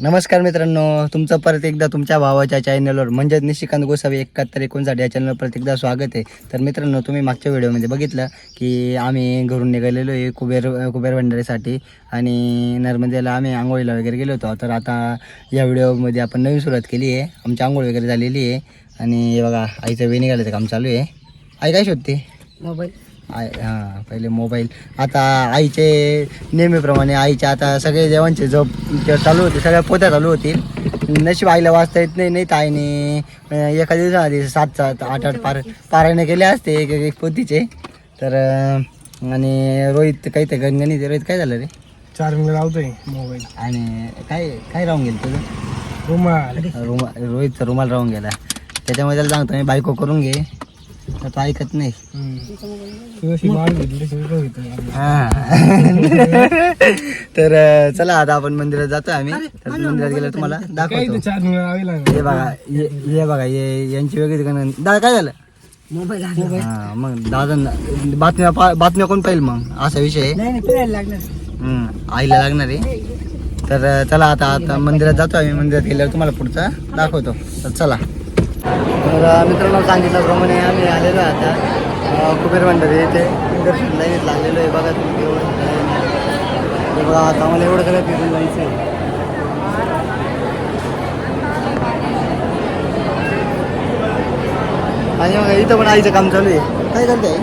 नमस्कार मित्रांनो तुमचं परत एकदा तुमच्या भावाच्या चॅनलवर म्हणजेच निशिकांत गोसावी एकाहत्तर एकोणसाठ या चॅनलवर परत एकदा स्वागत आहे. तर मित्रांनो तुम्ही मागच्या व्हिडिओमध्ये बघितलं की आम्ही घरून निघालेलो आहे कुबेर कुबेर भंडारीसाठी आणि नर्मदेला आम्ही आंघोळीला वगैरे गेलो होतो. तर आता या व्हिडिओमध्ये आपण नवीन सुरुवात केली आहे. आमची आंघोळ वगैरे झालेली आहे. आणि बघा आईचं वेणी घालायचं काम चालू आहे. आई काय शोधते? मोबाईल आय हां पहिले मोबाईल आता आईचे नेहमीप्रमाणे आईचे आता सगळे जेवणचे ते चालू होते सगळ्या पोत्या चालू होतील. नशीब आईला वाचता येत नाही नाही तर आईने एका दिवसाआधी सात सात आठ आठ पार पारायणे केले असते एक एक पोतीचे तर आणि रोहित काही तर गणगणित रोहित काय झालं रे? चार्जिंग लावतोय मोबाईल आणि काय काय राहून गेलं तुझं? रुमाल. रुमा रोहितचा रुमाल राहून गेला. त्याच्यामुळे त्याला सांगतो मी बायको करून घे. तर तो ऐकत नाही. हा. तर चला आता आपण मंदिरात जातो आम्ही. तर मंदिरात गेलं तुम्हाला दाखवतो. हे बघा हे बघा हे यांची वेगळी गणन. दादा काय झालं? मोबाईल हा मग दादा बातम्या पा- बातम्या कोण पाहिजे मग? असा विषय लागणार. हम्म, आईला लागणार आहे. तर चला आता आता मंदिरात जातो आम्ही. मंदिरात गेल्यावर तुम्हाला पुढचा दाखवतो. तर चला. तर मित्रांनो सांगितल्याप्रमाणे आम्ही आलेलो आहे आता. कुबेर मंडळी येथे दर्शन लाईनीत लागलेलो आहे. बघा तुम्ही एवढं बघा आता आम्हाला एवढं सगळं फिरून जायचं आहे आणि मग इथं पण आईचं काम चालू आहे. काय करते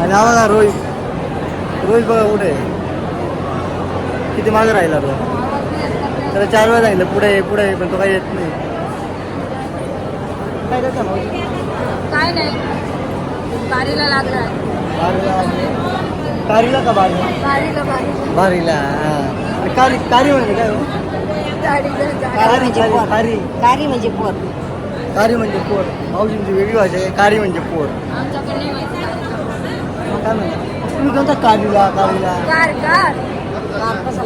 आणि हा बघा रोहित रोहित बघा कुठे? किती मागं राहिला तो? त्याला चार वेळा सांगितलं पुढे ये, पुढे ये, पण तो काही येत नाही. काय करता मावशी? काय नाही. बारीला लागलाय. बारीला कारीला का बारी बारीला बारीला. बारीला हा. कारी कारी म्हणजे काय हो? गाडी कारी म्हणजे कारी. कारी म्हणजे पोर. कारी म्हणजे पोर. मावशींची वेगळी भाषा आहे. कारी म्हणजे पोर. आमच्याकडे नाही माहिती. मग काय म्हणतात तुम्ही कोणता कारीला कारीला? Car car. कार कसा?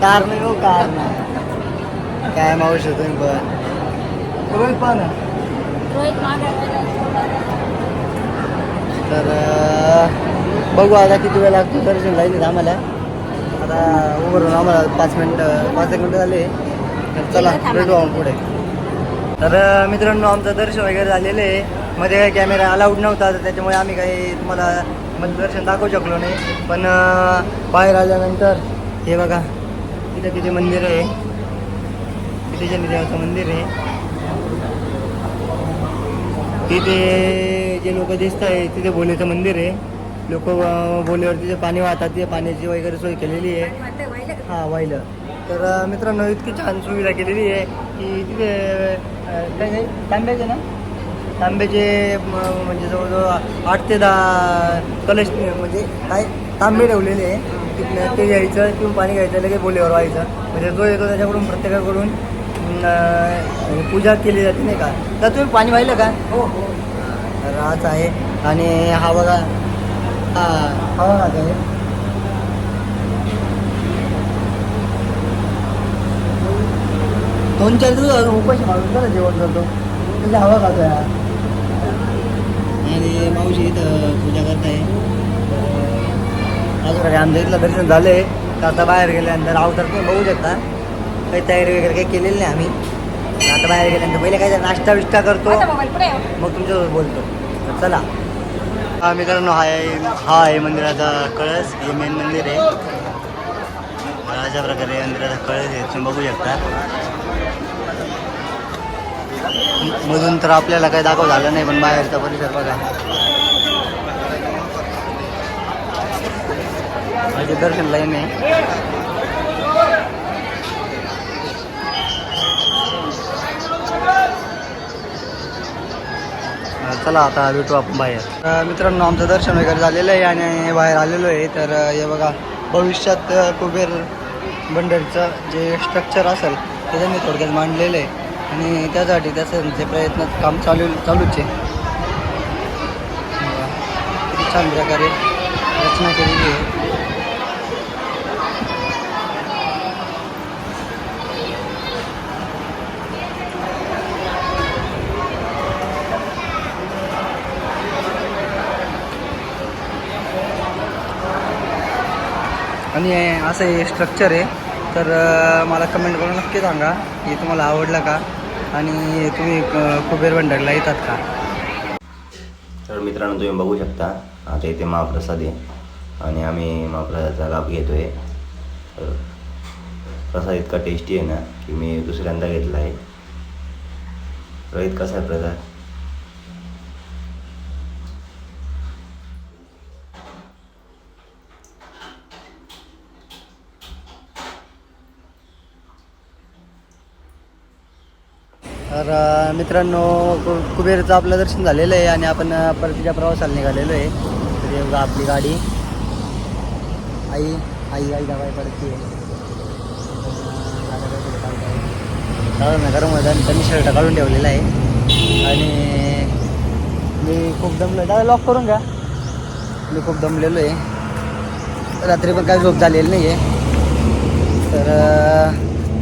कार नाही हो कार नाही काय मावशी तुम्ही पण? रोहित रोहित तर बघू आता किती वेळ लागतो दर्शन लाईनीत आम्हाला. आता उभं राहून आम्हाला पाच मिनटं पाच एक मिनटं झाले. तर चला भेटू आपण पुढे. तर मित्रांनो आमचं दर्शन वगैरे झालेलं आहे. मध्ये काही कॅमेरा अलाउड नव्हता तर त्याच्यामुळे आम्ही काही तुम्हाला दर्शन दाखवू शकलो नाही. पण बाहेर आल्यानंतर हे बघा तिथं किती मंदिर आहे. किती देवाचं मंदिर आहे. तिथे जे लोक दिसत आहे तिथे भोलेचं मंदिर आहे. लोक भोलेवर तिथे पाणी वाहतात तिथे पाण्याची वगैरे सोय केलेली आहे. हा वाहिलं. तर मित्रांनो इतकी छान सुविधा केलेली आहे की तिथे काय नाही तांब्याचे ना? तांब्याचे म्हणजे जवळजवळ आठ ते दहा कलश म्हणजे काय तांबे ठेवलेले आहे. तिथनं ते घ्यायचं किंवा पाणी घ्यायचं लगेच बोलेवर व्हायचं. म्हणजे जो येतो त्याच्याकडून प्रत्येकाकडून अं, पूजा केली जाते नाही का? तर तुम्ही पाणी वाहिलं का? हो हो. तर हाच आहे. आणि हा बघा हा हा बघा ते दोन चार दिवस उपाशी बरं जेवण करतो. म्हणजे हवा खातोय हा. आणि मावशी इथं पूजा करताय. अजून काय आमच्या इथलं दर्शन झालंय. तर आता बाहेर गेल्यानंतर अवतार तुम्ही बघू शकता. काही तयारी वगैरे काही केलेली नाही आम्ही. आता बाहेर गेल्यानंतर पहिले काय नाश्ता विष्टा करतो. मग तुमच्यासोबत बोलतो. तर चला. हा मित्रांनो हा आहे हा आहे मंदिराचा कळस. हे मेन मंदिर आहे. अशा प्रकारे मंदिराचा कळस आहे. तुम्ही बघू शकता. मधून तर आपल्याला काही दाखव झालं नाही पण बाहेरचा परिसर बघा. माझे दर्शन लाईन आहे. चला आता भेटू आपण बाहेर. मित्रांनो आमचं दर्शन वगैरे झालेलं आहे आणि बाहेर आलेलो आहे. तर हे बघा भविष्यात कुबेर बंडरचं जे स्ट्रक्चर असेल ते त्यांनी थोडक्यात मांडलेलं आहे. आणि त्यासाठी त्याचं प्रयत्न काम चालू चालूच. आहे छान प्रकारे रचना केलेली आहे. आणि असं हे स्ट्रक्चर आहे. तर मला कमेंट करून नक्की सांगा की तुम्हाला आवडलं का? आणि तुम्ही कुबेर भंडारला येतात का? तर मित्रांनो तुम्ही बघू शकता. आता इथे महाप्रसाद आहे. आणि आम्ही महाप्रसादाचा लाभ घेतो आहे तर प्रसाद इतका टेस्टी आहे ना की मी दुसऱ्यांदा घेतला आहे. रोहित कसा आहे प्रसाद? तर मित्रांनो कु- कुबेरचं आपलं दर्शन झालेलं आहे आणि आपण परतीच्या प्रवासाला निघालेलो आहे. तर बघा आपली गाडी. आई आई आई दाबाई परती आहे? नगर मैदान त्यांनी शर्ट काढून ठेवलेला आहे. आणि मी खूप दमलो आहे दादा लॉक करून घ्या. मी खूप दमलेलो आहे. रात्री पण काही झोप झालेली नाही आहे तर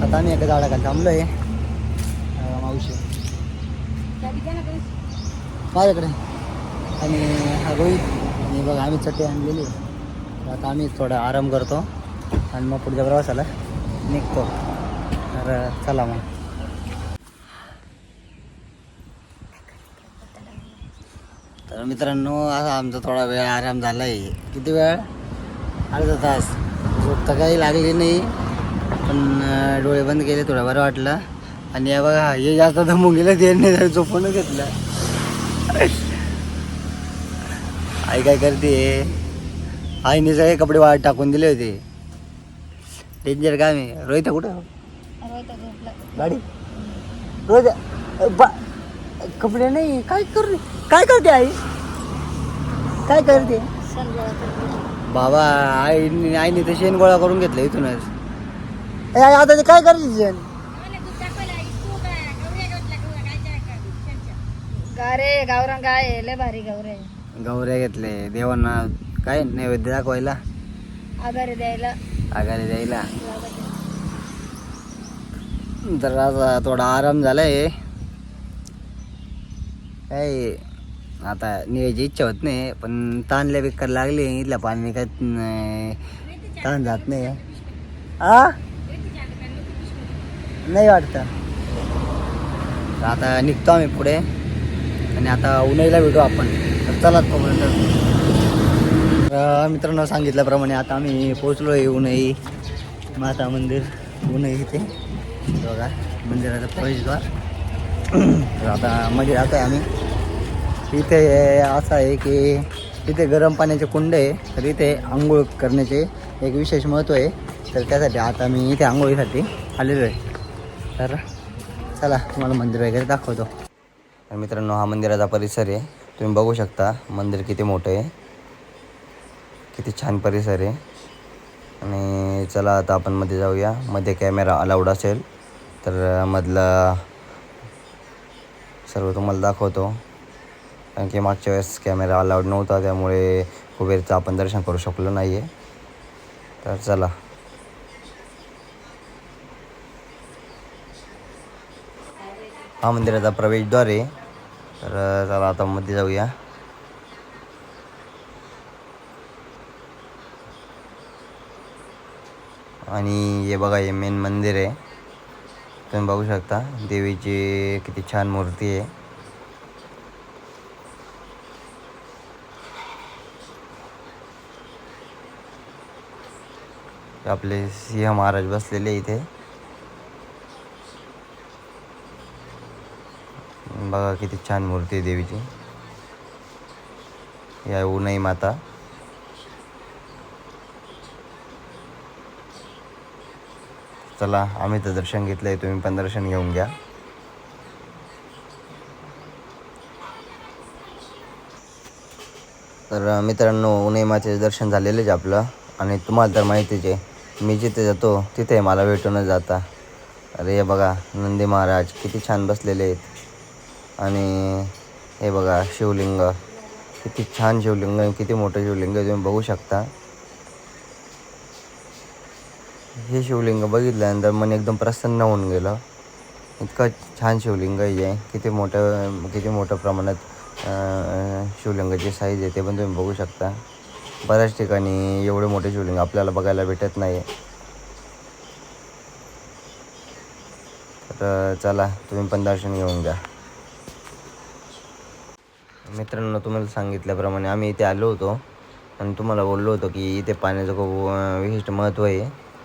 आता आम्ही एका झाडाखाली थांबलो आहे अ, मावशी माझ्याकडे. आणि हा रोहित आणि बघा आम्ही चटे आणलेली. आता आम्ही थोडा आराम करतो. आणि मग पुढच्या प्रवासाला निघतो. तर चला मग. तर मित्रांनो आता आमचा थोडा वेळ आराम झाला आहे किती वेळ? अर्धा तास. झोप तर काही लागली नाही. पण डोळे बंद केले थोडं बरं वाटलं. आणि या बघा हे जास्त दमून गेलं ते नाही घेतलं. आई काय करते? आईने सगळे कपडे वाळत टाकून दिले होते. डेंजर काम आहे रोहित कुठं गाडी? रोहित बा कपडे नाही काय कर काय करते आई? काय करते? बाबा आईने आईने तर शेण गोळा करून घेतलं इथूनच. ए आई आता ते काय करायचं शेण? गारे आहे लय भारी गावरे गौऱ्या घेतले. देवांना काय नैवेद्य दाखवायला? आगारे द्यायला. आगारी द्यायला. तर आता थोडा आराम झालाय. काय आता निघायची इच्छा होत नाही पण ताणल्या बेकार लागली. इथल्या पाणी काय ताण जात नाही. आ? नाही वाटतं. आता निघतो आम्ही पुढे. आणि आता उन्हाईला भेटू आपण. तर चला तोपर्यंत तर मित्रांनो सांगितल्याप्रमाणे आता आम्ही पोचलो आहे उन्हाई माता मंदिर उन्हाई इथे. बघा मंदिराचा प्रवेशद्वार. तर आता मध्ये जातो आहे आम्ही. इथे असं आहे की इथे गरम पाण्याचे कुंड आहे तर इथे आंघोळ करण्याचे एक विशेष महत्त्व आहे. तर त्यासाठी आता मी इथे आंघोळीसाठी आलेलो आहे. तर चला तुम्हाला मंदिर वगैरे दाखवतो. तर मित्रांनो हा मंदिराचा परिसर आहे. तुम्ही बघू शकता मंदिर किती मोठं आहे. किती छान परिसर आहे. आणि चला आता आपण मध्ये जाऊया. मध्ये कॅमेरा अलाउड असेल तर मधला सर्व तुम्हाला दाखवतो. कारण की मागच्या वेळेस कॅमेरा अलाउड नव्हता त्यामुळे कुबेरचं आपण दर्शन करू शकलो नाही आहे तर चला. हा मंदिराचा प्रवेशद्वार आहे. तर चला आता मध्ये जाऊया. आणि हे बघा हे मेन मंदिर आहे. तुम्ही बघू शकता देवीची किती छान मूर्ती आहे. आपले सिंह महाराज बसलेले इथे. बघा किती छान मूर्ती आहे देवीची. या उनई माता. चला आम्ही तर दर्शन घेतलंय तुम्ही पण दर्शन घेऊन घ्या. तर मित्रांनो उन्हाई मातेचं दर्शन झालेलेच आपलं. आणि तुम्हाला तर माहितीच आहे मी जिथे जातो तिथे मला भेटूनच जाता. अरे बघा नंदी महाराज किती छान बसलेले आहेत. आणि हे बघा शिवलिंग. किती छान शिवलिंग आहे, किती मोठं शिवलिंग आहे तुम्ही बघू शकता. हे शिवलिंग बघितल्यानंतर मन एकदम प्रसन्न होऊन गेलं. इतकं छान शिवलिंग आहे किती मोठं किती मोठ्या प्रमाणात शिवलिंगाची साईज आहे ते पण तुम्ही बघू शकता. बऱ्याच ठिकाणी एवढे मोठे शिवलिंग आपल्याला बघायला भेटत नाही. तर चला तुम्ही पण दर्शन घेऊन घ्या. मित्रांनो तुम्हाला सांगितल्याप्रमाणे आम्ही इथे आलो होतो. आणि तुम्हाला बोललो होतो की इथे पाण्याचं खूप विशिष्ट महत्त्व आहे.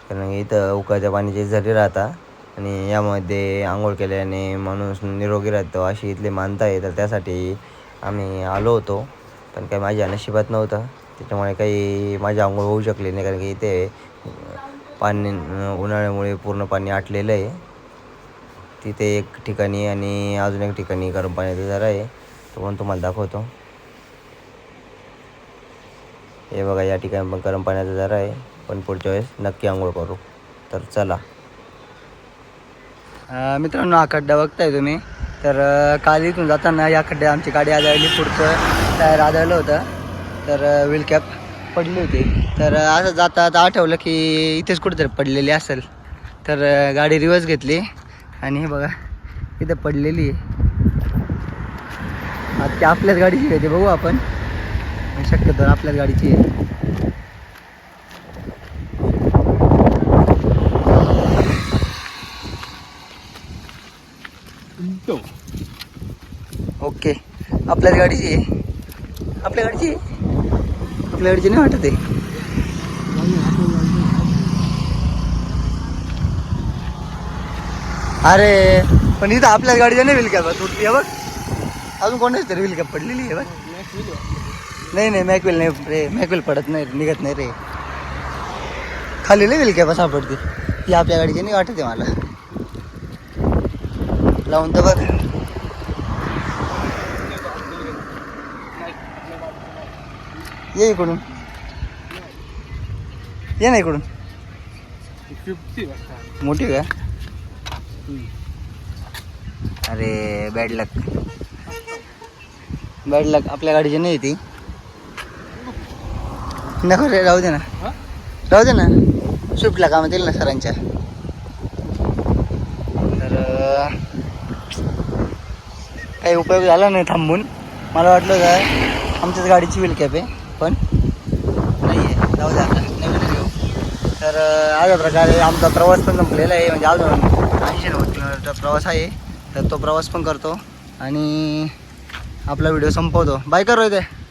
कारण इथं उकाच्या पाण्याचे झरे राहतात. आणि यामध्ये आंघोळ केल्याने माणूस निरोगी राहतो अशी इथली मानता आहे. तर त्यासाठी आम्ही आलो होतो. पण काही माझ्या नशिबात नव्हतं. त्याच्यामुळे काही माझी आंघोळ होऊ शकली नाही. कारण की इथे पाणी उन्हाळ्यामुळे पूर्ण पाणी आटलेलं आहे. तिथे एक ठिकाणी आणि अजून एक ठिकाणी गरम पाण्याचा झरा आहे. तो पण तुम्हाला दाखवतो. हे बघा या ठिकाणी पण गरम पाण्याचा जरा आहे पण पुढच्या वेळेस नक्की आंघोळ करू. तर चला. मित्रांनो हा खड्डा बघताय तुम्ही? तर काल इथून जाताना या खड्ड्यात आमची गाडी आदळली पुढचं टायर आदळलं होतं. तर व्हील कॅप पडली होती. तर असं जाता आता आठवलं की इथेच कुठेतरी पडलेली असेल. तर गाडी रिवर्स घेतली. आणि हे बघा इथं पडलेली आहे. आता आपल्याच गाडीची आहे ते बघू आपण. शक्यतो आपल्याच गाडीची. आहे ओके. आपल्याच गाडीची. आहे आपल्या गाडीची. आपल्या गाडीची नाही वाटत आहे. अरे पण इथं आपल्याच गाडीच्या नाही व्हील का तू आहे बघ. अजून कोणाच तरी व्हील पडलेली आहे बघ नाही नाही मॅकवेल नाही रे मॅकवेल पडत नाही निघत नाही रे. खाली नाही व्हील कॅप सापडते. ही आपल्या गाडीची नाही वाटते मला. लावून तर बघ. ये इकडून. ये ना इकडून. मोठी का? अरे बॅड लक बॅड लक आपल्या गाडीची नाही ती. नको रे राहू दे ना. राहू दे ना. स्विफ्टला कामात येईल ना सरांच्या. तर काही उपयोग झाला नाही थांबून. मला वाटलं काय आमच्याच गाडीची व्हील कॅप आहे पण नाही आहे जाऊ दे आता. नवीन घेऊ तर अशा प्रकारे आमचा प्रवास पण संपलेला आहे. म्हणजे अजून ऐंशी नव्वद किलोमीटरचा प्रवास आहे. तर तो प्रवास पण करतो. आणि आपला व्हिडिओ संपवतो. बाय कर रोहित.